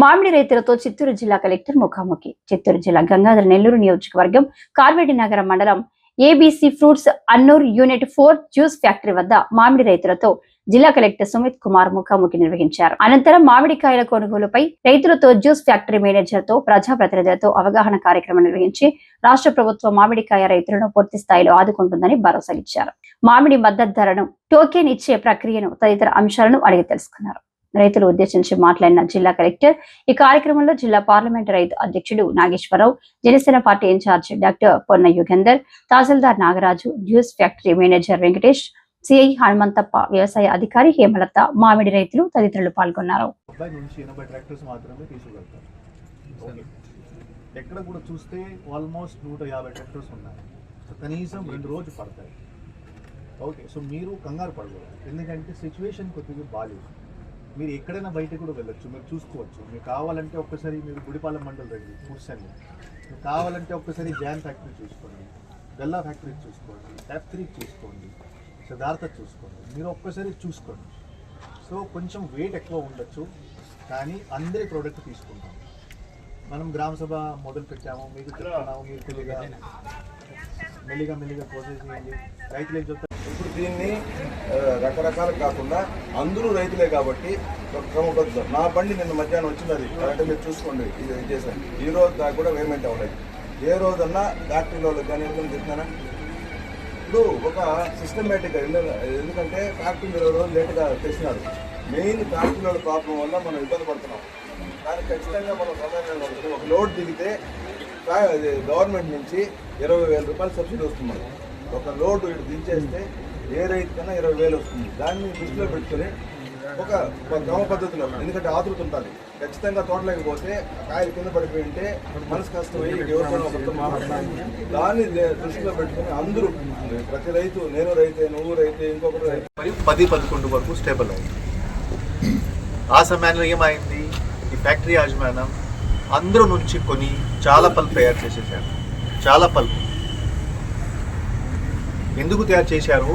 మామిడి రైతులతో చిత్తూరు జిల్లా కలెక్టర్ ముఖాముఖి. చిత్తూరు జిల్లా గంగాధర నెల్లూరు నియోజకవర్గం కార్వేటి నగరం మండలం ABC fruits Annur unit four juice factory వద్ద మామిడి రైతులతో జిల్లా కలెక్టర్ సుమిత్ కుమార్ ముఖాముఖి నిర్వహించారు. అనంతరం మామిడికాయల కొనుగోలుపై రైతులతో జ్యూస్ ఫ్యాక్టరీ మేనేజర్తో ప్రజాప్రతినిధులతో అవగాహన కార్యక్రమం నిర్వహించి రాష్ట్ర ప్రభుత్వం మామిడికాయ రైతులను పూర్తి స్థాయిలో ఆదుకుంటుందని భరోసా ఇచ్చారు. మామిడి మద్దతు ధరను టోకెన్ ఇచ్చే ప్రక్రియను తదితర అంశాలను అడిగి తెలుసుకున్నారు. రైతులు ఉద్దేశించి మాట్లాడిన జిల్లా కలెక్టర్. ఈ కార్యక్రమంలో జిల్లా పార్లమెంట్ రైతు అధ్యక్షుడు Nageswara Rao Janasena party in-charge doctor Ponna Yugandhar tahsildar Nagaraju juice factory manager Venkatesh CI Hanumanthappa వ్యవసాయ అధికారి హేమలత మామిడి రైతులు తదితరులు పాల్గొన్నారు. ఎక్కడ కూడా చూస్తే ఆల్మోస్ట్ నూట యాభై ట్రాక్టర్స్ ఉన్నాయి. సో కనీసం రెండు రోజులు పడతాయి. ఓకే. సో మీరు కంగారు పడకూడదు. ఎందుకంటే సిచ్యువేషన్ కొద్దిగా బాగాలేదు మీరు ఎక్కడైనా బయట కూడా వెళ్ళొచ్చు మీరు చూసుకోవచ్చు. మీకు కావాలంటే ఒక్కసారి మీరు గుడిపాలెం మండలి రండి కూర్చొని మీకు కావాలంటే ఒక్కసారి జాన్ ఫ్యాక్టరీ చూసుకోండి గల్లా ఫ్యాక్టరీ చూసుకోండి ఫ్యాక్టరీ చూసుకోండి సిద్ధార్థ చూసుకోండి. మీరు ఒక్కసారి చూసుకోండి. సో కొంచెం వెయిట్ ఎక్కువ ఉండొచ్చు కానీ అందరి ప్రోడక్ట్ తీసుకుంటాం. మనం గ్రామ సభ మొదలు పెట్టాము మీకు చెప్తున్నాము మీరు తెలియగా మెల్లిగా మెల్లిగా ప్రోసెస్ చేయండి. రైతులు ఏం చెప్తారు? దీన్ని రకరకాలు కాకుండా అందరూ రైతులే కాబట్టి క్రమబద్ధం నా బండి నిన్న మధ్యాహ్నం వచ్చినది అంటే మీరు చూసుకోండి. ఇది చేశాను. ఈ రోజు దాకా కూడా పేమెంట్ అవ్వలేదు. ఏ రోజన్నా ఫ్యాక్టరీలో కానీ ఎందుకని చెప్తున్నానా ఇప్పుడు ఒక సిస్టమేటిక్గా ఎందుకంటే ఫ్యాక్టరీ ఇరవై రోజులు లేట్గా తెచ్చినారు. మెయిన్ ఫ్యాక్టరీలో ప్రాబ్లం వల్ల మనం ఇబ్బంది పడుతున్నాం. దానికి ఖచ్చితంగా మనం సమాధానం ఒక లోడ్ దిగితే గవర్నమెంట్ నుంచి ఇరవై వేల రూపాయలు సబ్సిడీ వస్తుంది ఒక లోడ్ ఇటు దించేస్తే ఏ రైతు కన్నా ఇరవై వేలు వస్తుంది. దాన్ని దృష్టిలో పెట్టుకొని ఒక క్రమ పద్ధతిలో ఎందుకంటే ఆతృత ఉంటుంది ఖచ్చితంగా తోటలోకి పోతే కాయలు కింద పడిపోయి ఉంటే మనసు కష్టం ఎవరికైనా ఒకరితో మాట్లాడాలి దాన్ని దృష్టిలో పెట్టుకుని అందరూ ప్రతి రైతు నేను రైతే నువ్వు రైతే ఇంకొకరు రైతు. మరియు పది పదకొండు వరకు స్టేబుల్ అయింది ఆ సమయంలో ఏమైంది? ఈ ఫ్యాక్టరీ యాజమాన్యం అందరూ నుంచి కొని చాలా పల్ప్ తయారు చేసేసారు చాలా పల్ప్. ఎందుకు తయారు చేశారు?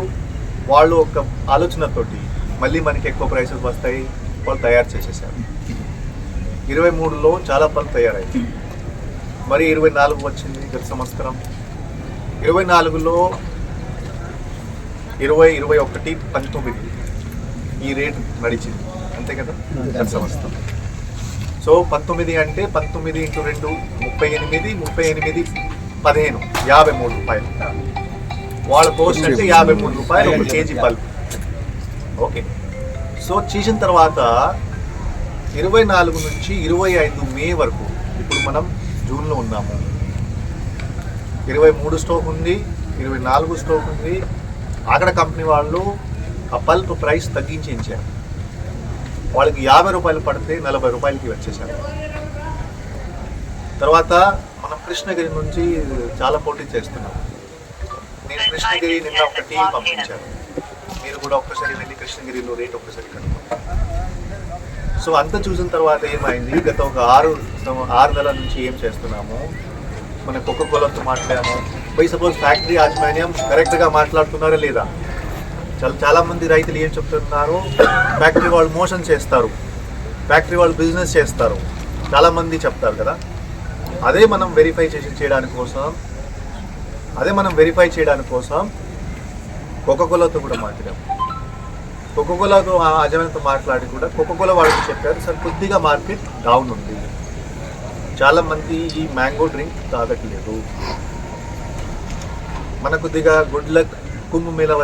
వాళ్ళు ఒక ఆలోచనతోటి మళ్ళీ మనకి ఎక్కువ ప్రైసెస్ వస్తాయి వాళ్ళు తయారు చేసేసారు. ఇరవై మూడులో చాలా పల్ప్ తయారైంది మరి ఇరవై నాలుగు వచ్చింది గత సంవత్సరం. ఇరవై నాలుగులో ఇరవై ఇరవై ఒకటి పంతొమ్మిది ఈ రేట్ నడిచింది. అంతే కదా? గత సంవత్సరం. సో పంతొమ్మిది అంటే పంతొమ్మిది ఇంటూ రెండు ముప్పై ఎనిమిది ముప్పై ఎనిమిది పదిహేను యాభై మూడు రూపాయలు. వాళ్ళ కోస్ట్ అంటే యాభై మూడు రూపాయలు ఒక కేజీ బల్బ్ ఓకే సో చేసిన తర్వాత ఇరవై నాలుగు నుంచి ఇరవై ఐదు మే వరకు ఇప్పుడు మనం జూన్లో ఉన్నాము. ఇరవై మూడు స్టోక్ ఉంది ఇరవై నాలుగు స్టోక్ ఉంది. అక్కడ కంపెనీ వాళ్ళు ఆ పల్ప్ ప్రైస్ తగ్గించి ఇచ్చారు వాళ్ళకి యాభై రూపాయలు పడితే నలభై రూపాయలకి వచ్చేసారు. తర్వాత మనం కృష్ణగిరి నుంచి చాలా పోటీ చేస్తున్నాం. నేను కృష్ణగిరి నిన్న ఒక టీం పంపించాను మీరు కూడా ఒక్కసారి వెళ్ళి కృష్ణగిరిలో రేట్ ఒక్కసారి కనుక్కోండి. సో అంత చూసిన తర్వాత ఏమైంది? గత ఒక ఆరు ఆరు నెలల నుంచి ఏం చేస్తున్నాము? మన కుక్క కోలతో మాట్లాడాము పోయి సపోజ్ ఫ్యాక్టరీ యాజమాన్యం కరెక్ట్గా మాట్లాడుతున్నారా లేదా? చాలా చాలామంది రైతులు ఏం చెప్తున్నారు? ఫ్యాక్టరీ వాళ్ళు మోషన్ చేస్తారు. ఫ్యాక్టరీ వాళ్ళు బిజినెస్ చేస్తారు. చాలామంది చెప్తారు కదా? అదే మనం వెరిఫై చేసి చేయడానికి కోసం అదే మనం వెరిఫై చేయడానికి కోసం కోకోకోలాతో కూడా మాట్లాడాము కోకోకోలాతో ఆ యజమానితో మాట్లాడి కూడా కోకోకోలా వాళ్ళకి చెప్పారు సార్ కొద్దిగా మార్కెట్ డౌన్ ఉంది. చాలా మంది ఈ మ్యాంగో డ్రింక్ తాగట్లేదు. మన కొద్దిగా గుడ్ లక్ కుంభ మేళ